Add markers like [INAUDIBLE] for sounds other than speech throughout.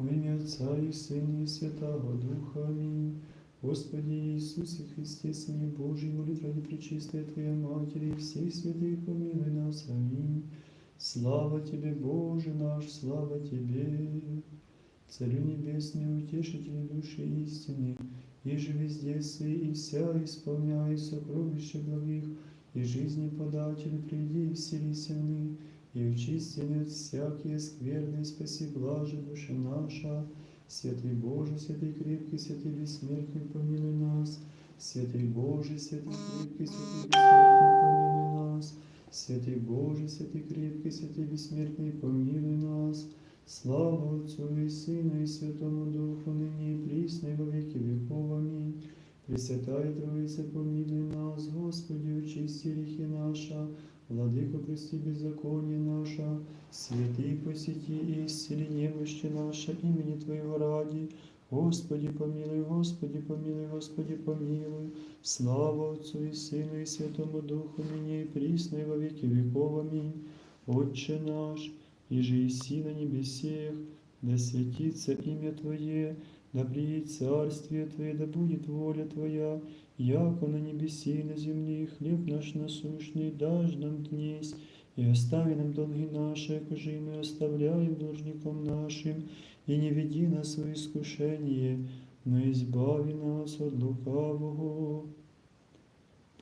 У ім'я Отця і Сина, і Святого Духа. Амінь. Господи Иисусе Христе, Сыне Божий, молит ради пречистая Твоя Матери и всех святых, помилуй нас. Аминь. Слава Тебе, Боже наш, слава Тебе. Царю Небесный, утешитель души истины, и же везде сы, и вся исполняй сокровища благих, и жизни податель, приди и вселися в ны, и очистины от всякие скверны, спаси блаже душа наша. Святый Боже, святый крепкий, святый бессмертный, помилуй нас. Святый Боже, святый крепкий, святый бессмертный, помилуй нас. Святый Боже, святый крепкий, святый бессмертный, помилуй нас. Слава Отцу и Сыну и Святому Духу, ныне и присно и во веки веков. Аминь. Пресвятая Троица, помилуй нас, Господи, очисти грехи наша, Владыко, прости беззаконие наша, святый посети и исцели немощи наша, имени Твоего ради. Господи, помилуй, Господи, помилуй, Господи, помилуй. Слава Отцу и Сыну и Святому Духу, ныне и присно и во веки веков. Аминь. Отче наш, и же иси на небесех, да святится имя Твое, да приедет царствие Твое, да будет воля Твоя, яко на небеси и на земле, хлеб наш насущный дашь нам днесь, и остави нам долги наши, кожи мы оставляем должникам нашим, и не веди нас в искушение, но избави нас от лукавого.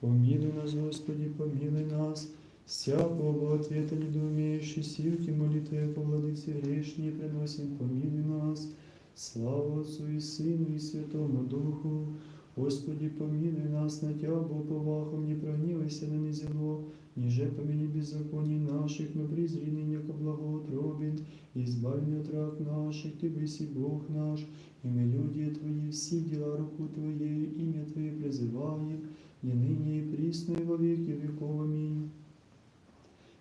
Помилуй нас, Господи, помилуй нас, всякого ответа недоумеющий, силки молитвы по владыце грешней приносим, помилуй нас. Слава Отцу и Сыну и Святому Духу, Господи, помилуй нас на тябло повахом, не прогнівайся на незіло, ніже поміні беззаконі наших, но призрінень, яко благоотробін, і збавлення трак наших, Ти весь і Бог наш, і люди Твої, всі діла руку Твоєї, ім'я Твоє призиває, і нині, і прісно, і во віки віков. Амінь.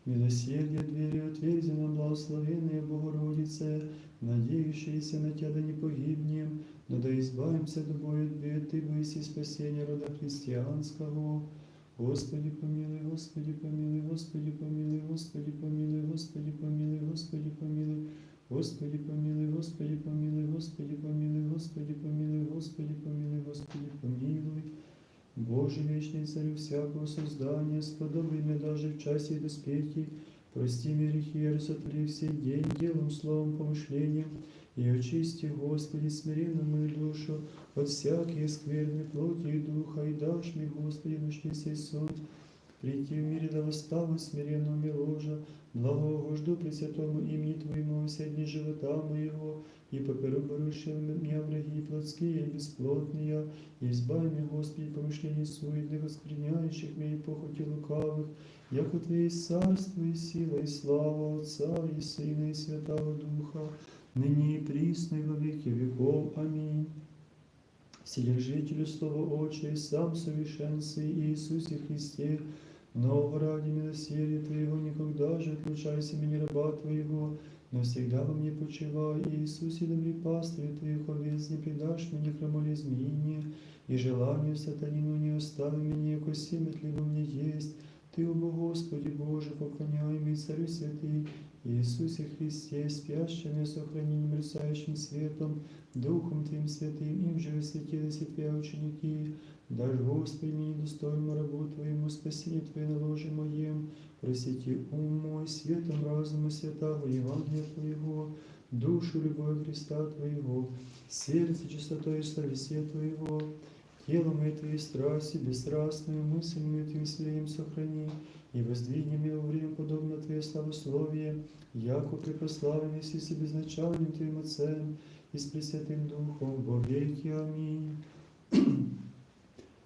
Милосердие двери отверзи нам, благословенная Богородице, надеющиеся на Тебя да не погибнем, но да избавимся от бою бед, Ты боиси спасения рода христианского. Господи помилуй, Господи помилуй, Господи помилуй, Господи помилуй, Господи помилуй, Господи помилуй, Господи помилуй, Господи помилуй, Господи помилуй, Господи помилуй, Господи помилуй, Господи помилуй. Боже вечный царю всякого создания, сподобай мне даже в часе и доспехи, прости мне грехи, я сотвори все день, делом, словом, помышлением, и очисти, Господи, смиренно мою душу от всякие скверны плоти и духа, и дашь мне, Господи, ночный сей сон, прийти в мире да восставу смиренного ложа, благого жду Пресвятому имени Твоему все дни живота моего, и поперу борющие меня враги плотские и бесплотные, и избави меня, Господи, помышлений суетных, оскверняющих меня и похоти лукавых, яко Твое царство и сила, и слава Отца и Сына и Святого Духа, ныне и присно и во веки веков. Аминь. Вседержителю Слова Отче, и сам совершенстве Иисусе Христе, много ради милосердия Твоего никогда же отлучайся меня, раба Твоего, но всегда во мне почивай, Иисусе, добрый пастырь Твоих овец, не предашь мне хромоле змеине, и желание сатанину не остави меня, яко семет ли во мне есть. Ты, о Господи Боже, поклоняемый Царю Святый, Иисусе Христе, спящим и сохраним мерцающим светом, Духом Твоим Святым, им же осветились и Твои ученики, Дашь, Господи, мне недостойному рабу Твоему, спасение Твое на ложе моем, просвети ум мой, светом разума святого Евангелия Твоего, душу любовь Христа Твоего, сердце чистотой и словесе Твоего, тело мое Твои страсти, бесстрастную мысль мою Твоим святым сохрани, и воздвигни меня во время подобно Твое славословие, яко препрославен Иисусе безначальным Твоим Отцем и с Пресвятым Духом во веки. Аминь.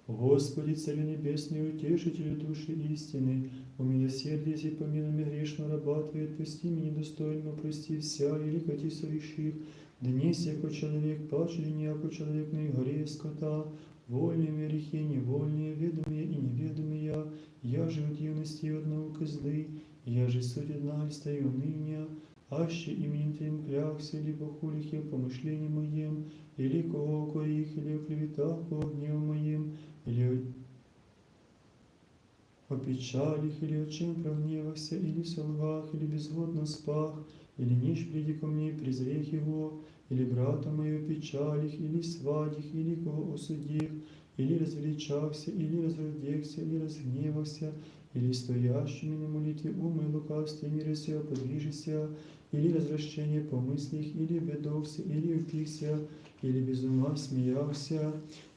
Господи, Царю Небесный, утешителю души истины, умилосердись и помилуй меня грешного раба Твоего, отпусти меня недостойному, прости вся, и ликоти соверших, днесь, яко человек, паче не яко человек на горе скота, вольные грехи, невольные, ведомые и неведомые, я же от юности одного козлы, я же суть одна стою ныне, аще именем Твоим клякся, либо хулих я в помышлении моем, или кого коих, или в клеветах по гневу моем, или о печалях, или о чем прогневался, или солгах, или безводно спах, или ниш приди ко мне, презрех его, или брата моего печалих, или свадих, или кого осудих, или развеличахся, или разродехся, или разгневахся, или стоящими на молитве ума и лукавстве мира сего подвижися, или развращение помыслих, или бедовся, или упихся, или без ума смеялся,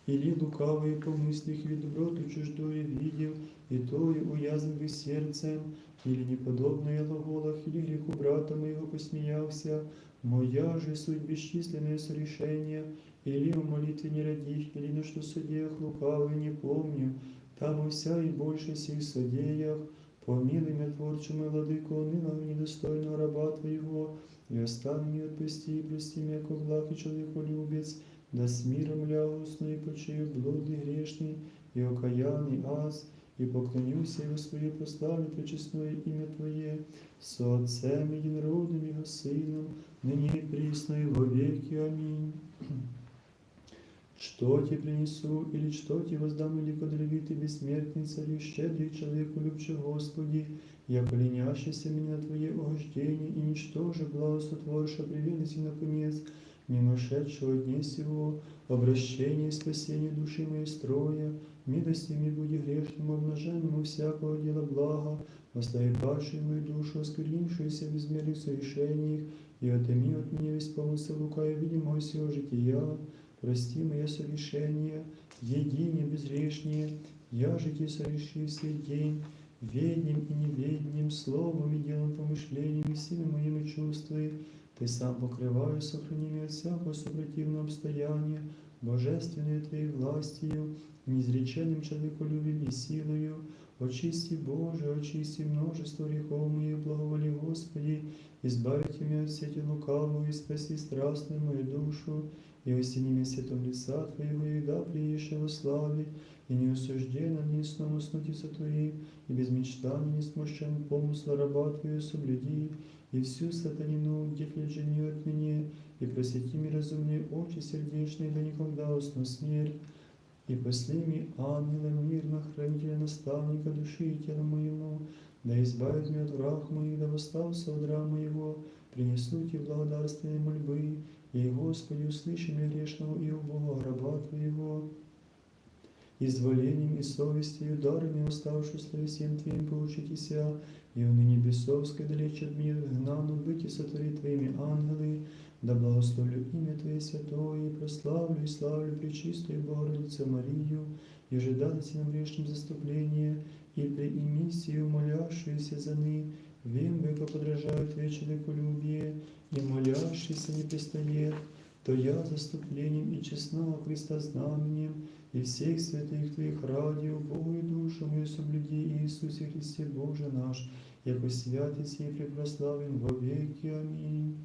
или лукавые помыслих, или доброту чуждое видел, и то и уязвив сердцем, или неподобное глаголах, или греху брата моего посмеялся, моя же суть бесчисленное сорешение, или в молитве не родих, или на что судеях лукавый не помню, там вся и больше сих судеях, помилуй меня, творчему владыку, милого недостойного раба Твоего, и оставь мне отпусти, и прости меня, как благ и человеколюбец, да с миром лягусно и почию блудный грешный и окаянный аз, и поклонюся его свое прославлю пречестное имя Твое, со Отцем единородным Его Сыном, ныне и присно и во веки. Аминь. Что тебе принесу, или что тебе воздам великодровитый бессмертный царю, щедрый человеку любче Господи, я поленящийся меня на Твое угождение, и ничтоже благосотворша приведись наконец, мимошедшего дня сего, обращение и спасение души моей строя, милостями буди грешному, обнаженному всякого дела блага, остави падшую мою душу, осквернившуюся в безмерных совершениях, и отыми от меня весь помысл лука и видимого сего жития, прости мое совершение, едине безгрешнее, я же тебе совершил сей день, ведним и неведним, словом и делом помышлением, и всеми моими чувствами, ты сам покрываешь, сохрани меня от всякого супротивного обстояния, божественной Твоей властью, неизреченным человеколюбием и силою, очисти Боже, очисти множество грехов моих, благоволи Господи, избавить меня от сети лукавую, и спаси страстную мою душу, и осени меня светом лица Твоего, и да приешь во славе, и не осужденно ни сном уснути сотвори, и без мечтаний не смущен помысла раба Твою соблюди, и всю сатанину, где не от меня, и просвети мне разумные очи сердечные, да никогда усну смерть, и посли мне ангела мирно, хранителя наставника души и тела моему, да избавит меня от враг моих, да восстал со одра моего, принесу тебе благодарственные мольбы, и, Господи, услыши меня грешного и убогого раба Твоего, изволением и совестью, дарами оставшую словесием Твоим поучитеся, и в ныне бесовской далече от меня гнану быть и сотвори Твоими ангелы, да благословлю имя Твое святое, и прославлю и славлю Пречистую Богородицу Марию, и ожидалось нам грешным заступление, и приими сию молящуюся за ны, вем века подражают Твое человеколюбие, и молящийся не пристает, то я заступлением и честного Христа знаменем, и всех святых Твоих ради, Богу и душу мою соблюди, Иисусе Христе Боже наш, яко святец и препрославен во веки. Аминь.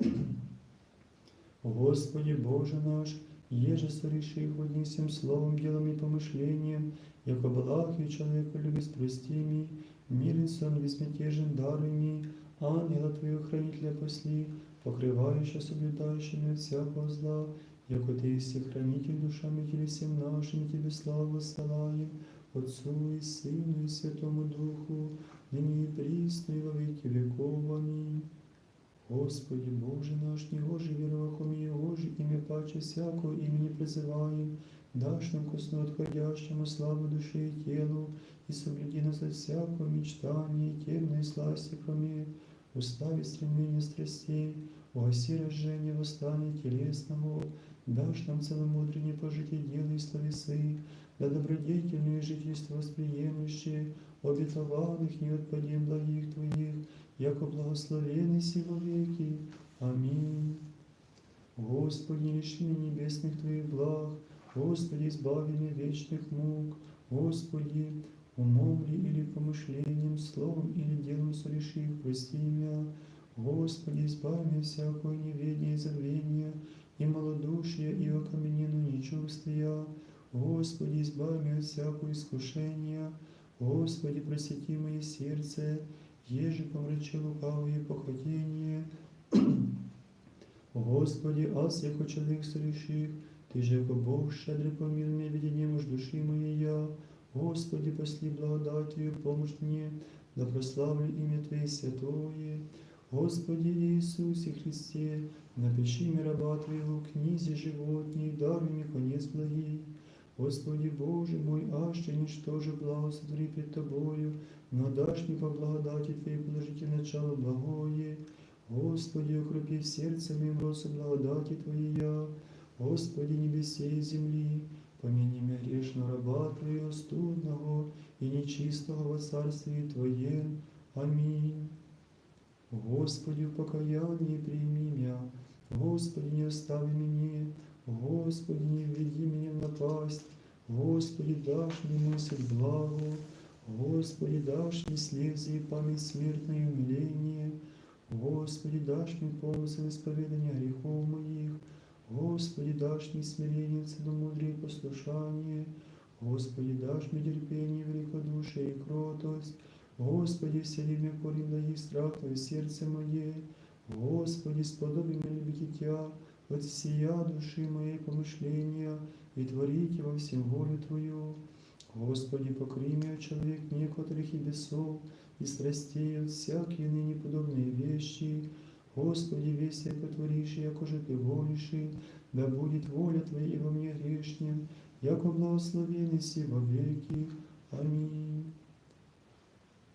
[CLEARS THROAT] Господи Боже наш, еже сореших одним всем словом, делом и помышлением, яко благ и человека любит прости ми, мирен сон безмятежен даруй ми, ангела Твоего хранителя посли, покрывающего, соблюдающими от всякого зла, яко Ты есть хранитель душами и всем нашим, и Тебе славу воссылаем, Отцу и Сыну и Святому Духу, ныне и присно и во веки веков. Аминь. Господи Боже наш, негоже веровахом и Боже, имя паче всякого имени призываем, дашь нам ко сну отходящему славу души и телу, и соблюди нас от всякого мечтания и темной сласти, кроме устави стремления страстей, угаси рождение восстания телесного, дашь нам целомудренне пожитие дела и словесы, да добродетельное жительство восприемлющее, обетованных не отпадем благих Твоих, яко благословенный сила веки. Аминь. Господи, лиши меня небесных Твоих благ, Господи, избави меня вечных мук, Господи, умом ли или помышлением, словом или делом сорешив, прости меня, Господи, избави меня всякого неведения и забвения, и малодушия, и окаменену нечувствия, Господи, избави меня от всякого искушения, Господи, просвети мое сердце, еже помрачи лукавые похотения. Господи, аз яко человек сорешив, Ты же, [CLEARS THROAT] яко Бог, щедрый помил меня, видение муж души моей я. Господи, посли благодатью, помощь мне, да прославлю имя Твое святое. Господи Иисусе Христе, Напиши мне раба Твоего в книзе животней, даруй мне конец благий. Господи Боже мой, аще ничтоже благо сотвори пред Тобою, но дашь мне по благодати Твоей положите начало благое. Господи, укропи в сердце моем росу благодати Твоей я. Господи, небесе и земли, помяни меня грешно раба Твоего студного и нечистого во царстве Твоем. Аминь. Господи, в покаянии прими меня, Господи, не остави меня, Господи, не введи меня в напасть, Господи, дашь мне мысль благу, Господи, дашь мне слезы и память смертное и умиление, Господи, дашь мне помысл исповедания грехов моих, Господи, дашь мне смирение, целомудрие и послушание, Господи, дашь мне терпение, великодушие и кротость, Господи, всели мне корень благих страх Твое сердце мое, Господи, сподоби меня любить Тя, от всея души моей помышления, и творите во всем волю Твою. Господи, покри меня, человек некоторых и бесов, и страстей от всякие ныне подобные вещи. Господи, весь яко творишь, яко же Ты волишь, да будет воля Твоя и во мне грешнем, яко благословенный си во веки. Аминь.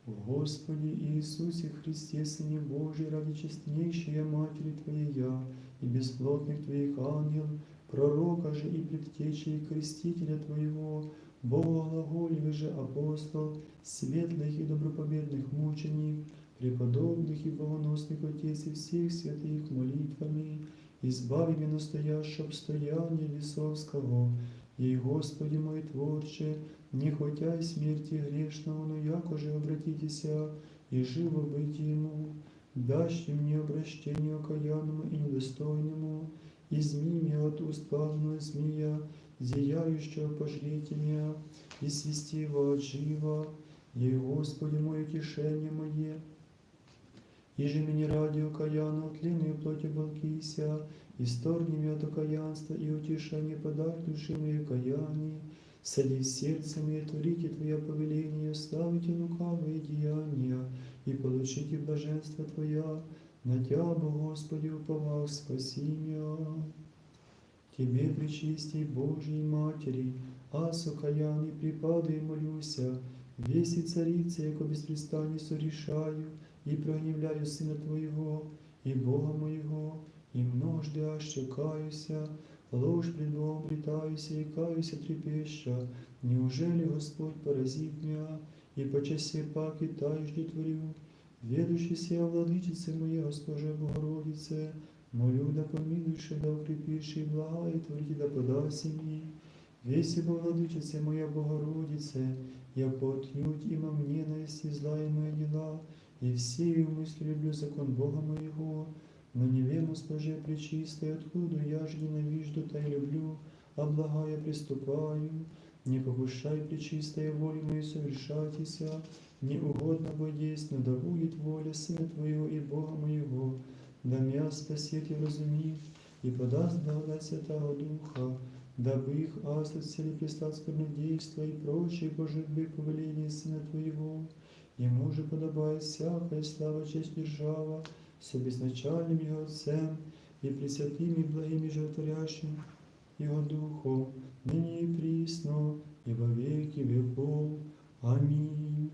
Господи Иисусе Христе, Сыне Божий, ради честнейшей Матери Твоей я, и бесплотных Твоих ангел, пророка же и предтечи и крестителя Твоего, Бога глаголевый же апостол, светлых и добропобедных мученик, преподобных и богоносных отец и всех святых молитвами, избави меня настоящее обстояние бесовского, и, Господи мой Творче, не хотя смерти грешного, но яко же обратитеся и живо быть ему, дашь мне обращение окаянному и недостойному, изми меня от уст пазного змея, зияющего пожрите меня, и свести его от жива, ей, Господи, мое утешение мое, и же мне ради окаянного тлинную плоти и сторни меня от окаянства, и утешение подай души моей окаянии, Сади в сердце мое, творите Твое повеление, ставите лукавые деяния, и получите блаженство Твоя, на Тя, Бо Господи, уповал, спаси меня. Тебе, причисти Божьей Матери, а сокаянный припаду и молюся, весь и царица, яко беспрестанно сорешаю, и прогневляю Сына Твоего, и Бога моего, и множды аще каюся, ложь пред Богом притаюся и каюся трепеща, неужели Господь поразит меня, и по часе пак и таежди творю, ведущий сия владычице моей Госпоже Богородице, молю да помилуйши, да укрепиши, блага и творите да подаси мне. Веси владычице моя Богородице, я отнюдь има мне наести зла и мои дела, и все мысли люблю закон Бога моего, но не вему споже пречистой, откуда я ж ненавижду, та и люблю, а блага я приступаю. Не погушай пречистая воли моей совершайтеся, не угодно бо есть, но да будет воля Сына Твоего и Бога моего, да меня спасет и разумит, и подаст благодать Святого Духа, дабы их асот сели престать сквернодейства и прочие божебы повеления Сына Твоего. Ему же подобает всякая слава, честь, держава, с обезначальным Его Отцем и пресвятым и благим и животворящим Его Духом, ныне и присно, и во веки веков. Аминь.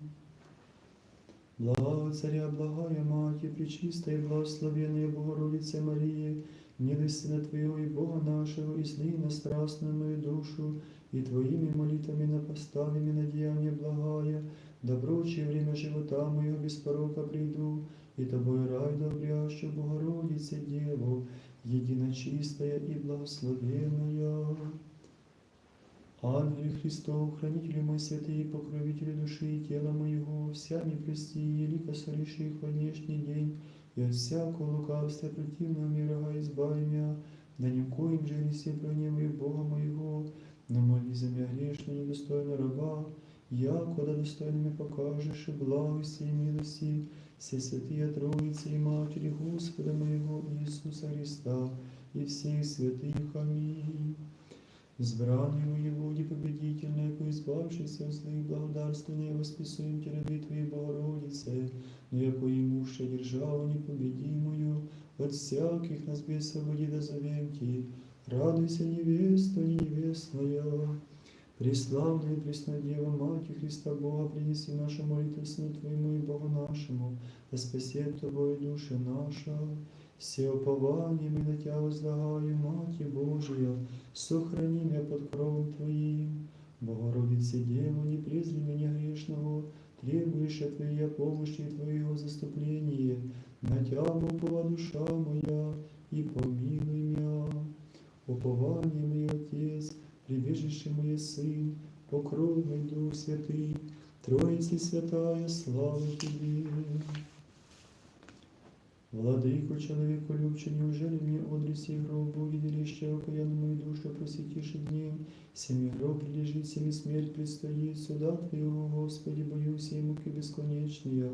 Благо Царя, благая Мати, Пречистая и благословенная Богородица Мария, милый Сына Твоего и Бога нашего, и сны на страстную мою душу, и Твоими молитвами на поставими на деяние благая, доброчее время живота моего без порока приду, и Тобой рай добрящую Богородице Деву, единочистая и благословенная. Ангеле Христов, хранителю мой святый, покровителю души и тела моего, вся не прости, елико сореши их во внешний день, и от всякого лукавства противного мира избави меня, да ни в коем же не се прогневай Бога моего, но моли за меня грешно недостойно раба, якода достойными покажешь и благости и милости, все святые Троицы и Матери Господа моего Иисуса Христа и всех святых. Аминь. Избранный воеводе победительный, яко избавшийся от злых благодарственный, восписуем Тебе раби Твоей Богородице, но яко имущая державу непобедимую, от всяких нас без свободи до завенки. Радуйся, невеста, невестная. Преславная Преснодева, Мать Христа Бога, принеси нашу молитву Твоему и Богу нашему, да спасет Тобою души наша. Все упования мы на Тебя возлагаю, Мать Божия, сохрани меня под кровом Твоим. Богородице Дева, не презри меня грешного, требуешь от Твоей помощи и Твоего заступления. На Тебя упова душа моя, и помилуй меня. Упование мое, Отец, прибежище моє Сын, покровный Дух Святый, Троица Святая, слава Тебе. Владыко, человеку любче, неужели мне одресе и гроб Боги делище окаянную мою душу просветишь днем, семи гроб прилежит, семи смерть предстоит, суда Твоего, Господи, боюсь и муки бесконечные.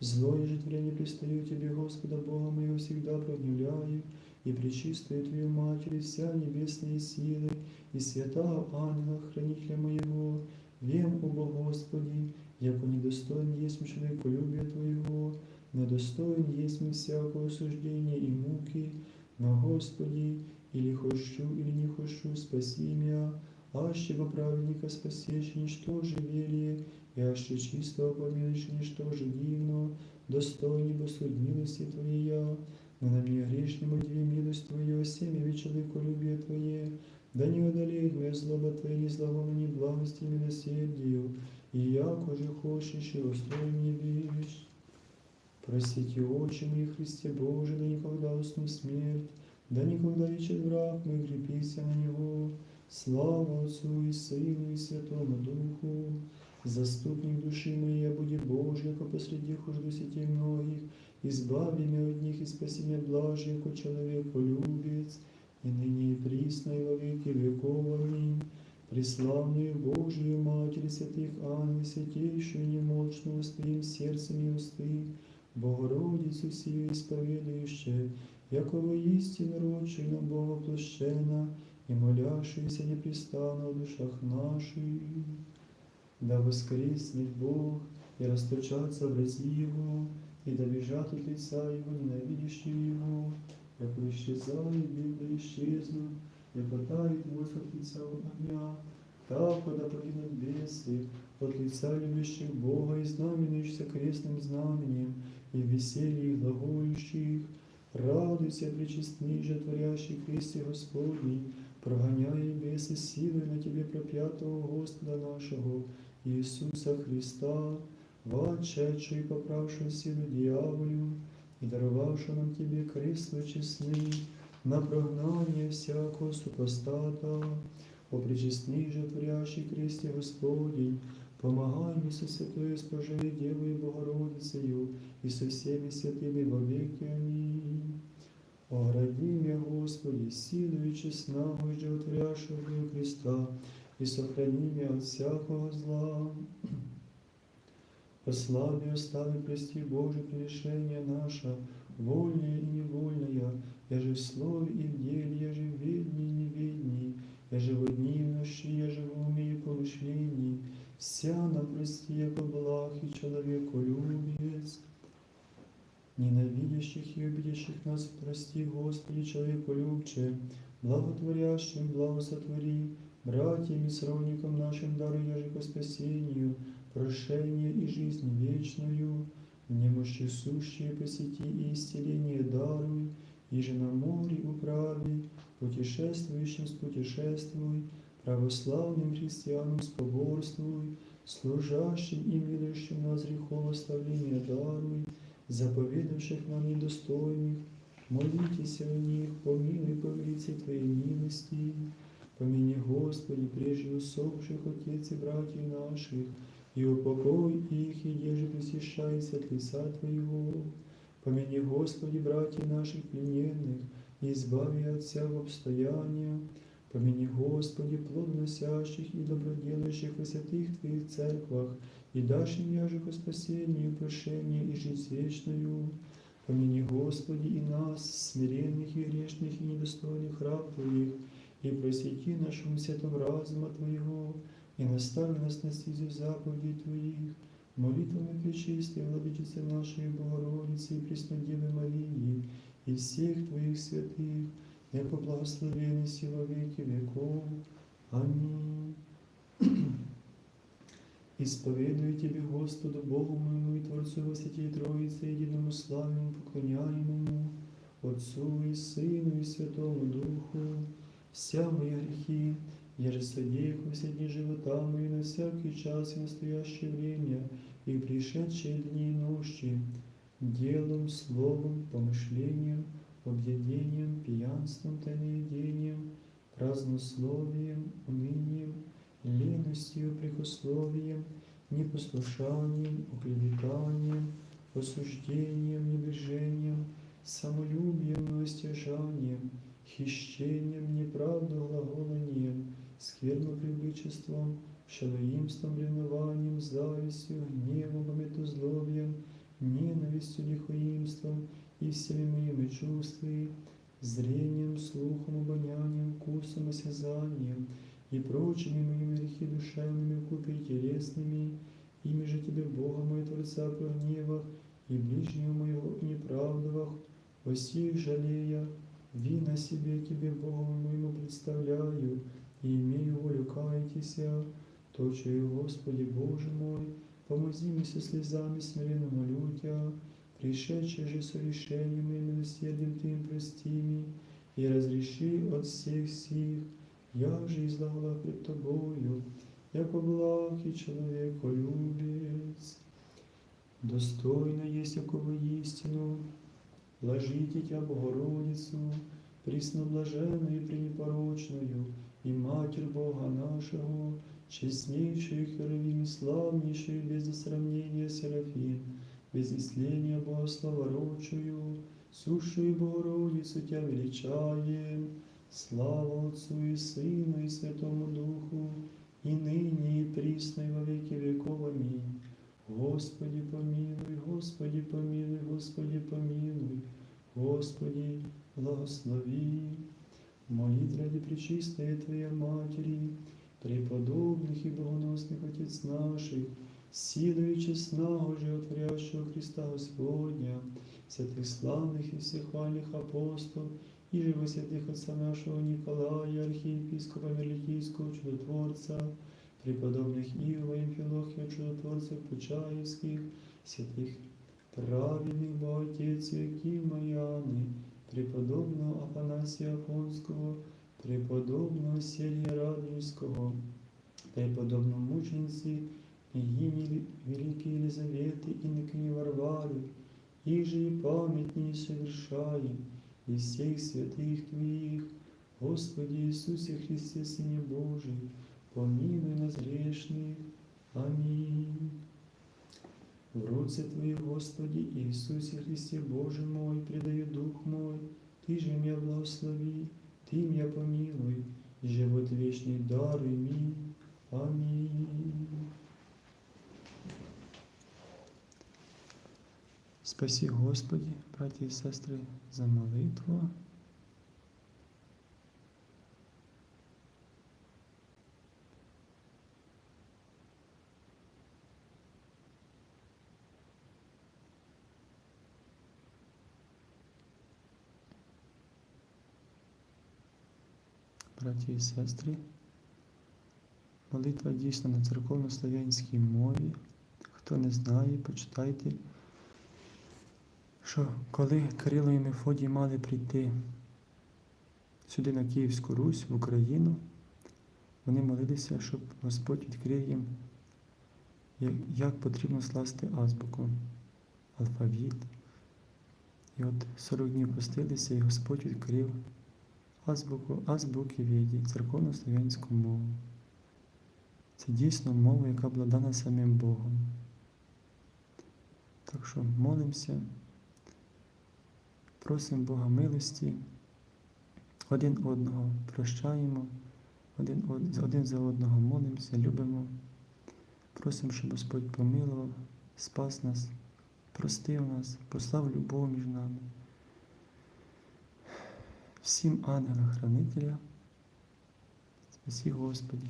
Злое же творение предстаю Тебе, Господа Бога моего, всегда прогневляю, и пречистую Твою Матерь, вся небесные силы, и святого ангела, хранителя моего, вем, о Господи, яко недостоин есть человеколюбия Твоего, недостоин есть мне всякого суждения и муки, но Господи, или хочу, или не хочу, спаси меня, аще во праведника спасешь, ничто же верие, и аще чистого помилуешь, ничто же дивно, достойни бо милости Твоя, на мне грешному две милость Твою, семя ведь человеколюбие Твое, да не одолеет моя злоба Твоя, ни зловоние благости и милосердию, и яко же хочешь, и устрой мне веришь. Простите, очи мои, Христе Боже, да никогда усну смерть, да никогда вечер враг мой, крепися на него. Слава Отцу и Сыну и Святому Духу, заступник души моей, буди Божий, яко посреди хожду сетей многих, избави меня от них и спаси меня блажи, яко человек полюбец, и ныне и присно и во веки веков. Аминь. Преславную Божию Матерь святых ангел, святейшую немощную своим сердцем и усты, Богородицу сию исповедующую, яко воистину рочина Бога площена, и молящуюся непрестанно в душах наших. Да воскреснет Бог и расточатся врази Его, и да бежат от лица Его ненавидящие Его, яко исчезает, да исчезнут, яко тает воздух от лица огня, так да погинут бесы от лица любящих Бога и знаменующихся крестным знаменем, и в веселье их глаголющих. Радуйся, причестный же, творящий Христе Господний, прогоняй бесы силой на Тебе проклятого Господа нашего, Иисуса Христа, вошедший и поправший силу дьяволю, и даровавший нам Тебе кресло честный, на прогнание всякого супостата, о причестный же, творящий Христе Господень, помогай мне со святой Спожей Девой Богородицею и со всеми святыми во веки. Аминь. Огради меня, Господи, силою честного животворящего Христа, и сохрани меня от всякого зла. Послаби, остави, прости, Боже, прегрешение наше, вольное и невольное, я же в слове и в деле, я же в ведении и неведении, я же в дни и в ночи, я же в уме и помышлении, вся нам прости, яко благ и человеку любец. Ненавидящих и обидящих нас прости, Господи, человеку любче, благотворящим благосотвори, братьям и сродникам нашим даруй яже по спасению, прошение и жизнь вечную, немощи сущие посети и исцеление даруй, и же на море управи, путешествующим спутешествуй, православным христианам споборствуй, служащим и милующим нас грехов оставления даруй, заповедавших нам недостойных, молитесь о них, помилуй по велице Твоей милости, помяни Господи, прежде усопших отец и братьев наших, и упокой их, и еже пресещается от лица Твоего. Помяни Господи, братьев наших плененных, и избави от всякого обстояния. Помяни Господи, плодоносящих и доброделающих во святых Твоих церквах, и дашь им яже ко спасению, прошение и жизнь вечную. Помяни, Господи, и нас, смиренных и грешных и недостойных раб Твоих, и просвети нашему святом разума Твоего, и настави нас на стезю заповедей Твоих, молитвами пречистой Владычицы нашей Богородицы и Преснодевы Марии, и всех Твоих святых, яко благословенный си во веки веков. Аминь. Исповедую Тебе, Господу, Богу моему и Творцу во Святей Троице, единому славному поклоняемому, Отцу и Сыну и Святому Духу, вся мои грехи, я же содеях во все дни живота мои на всякий час и настоящее время, и пришедшие дни и ночи, делом, словом, помышлением, объедением, пьянством, тайноедением, празднословием, унынием, леностью, прикословием, непослушанием, оклеветанием, осуждением, небрежением, самолюбием, растяжанием, хищением, неправду, глаголанием, сквернопривлечеством, шалоимством, ревнованием, завистью, гневом, пометузлобием, ненавистью, лихоимством и всеми моими чувствами, зрением, слухом, обонянием, вкусом, осязанием и прочими моими грехи душевными, вкупе и телесными, ими же Тебе, Бога мой, Творца, прогневах, и ближнего моего неправдовах, о сих жалея, вина себе Тебе, Богу моему, представляю, и имею волю каятися, точаю, Господи, Боже мой, помози мне слезами смиренно молю Тя, пришедшие же совершением и милосердием Ты им прости ми, и разреши от всех сих, я же излагала пред Тобою, яко благ и человеколюбец. Достойно есть якого истину, блажите Тя Богородицу, пресноблаженную и пренепорочную, и Матерь Бога нашего, честнейшую Херовим и славнейшую без сравнения Серафим, без исления Богословородчую, сущую Богородицу Тя величаем, слава Отцу и Сыну и Святому Духу, и ныне и присно и во веки веков. Аминь. Господи помилуй, Господи помилуй, Господи помилуй, Господи благослови Молит ради Пречистой Твоей Матери, преподобных и богоносных Отец наших, силою и честного животворящего Христа Господня, святых славных и всехвальных апостолов, и живо святых Отца нашего Николая, архиепископа Меликийского чудотворца, преподобных Иова, Амфилохия, чудотворцев Почаевских, святых праведных Боготец Якима и Анны, преподобного Афанасия Афонского, преподобного Сергія Радонежского, преподобного мученицы Егини Великой Елизаветы и Никони Варвары, их же и памятнее совершаем, и всех святых Твоих, Господи Иисусе Христе, Сыне Божий, помилуй нас грешных. Аминь. В руце Твои, Господи Иисусе Христе, Боже мой, предаю Дух мой, Ты же меня благослови, Ты меня помилуй, и живот вечный даруй мне. Аминь. Спасі Господі, браті і сестри, за молитву. Браті і сестри, молитва дійсно на церковно-слав'янській мові. Хто не знає, почитайте що коли Кирило і Мефодій мали прийти сюди на Київську Русь, в Україну, вони молилися, щоб Господь відкрив їм, як, потрібно скласти азбуку, алфавіт. І от 40 днів постилися, і Господь відкрив азбуку, азбуки віді, церковно-слов'янську мову. Це дійсно мова, яка була дана самим Богом. Так що молимося. Просимо Бога милості, один одного прощаємо, один, один за одного молимося, любимо. Просимо, щоб Господь помилував, спас нас, простив нас, послав любов між нами. Всім ангелам-хранителя, спасі Господі.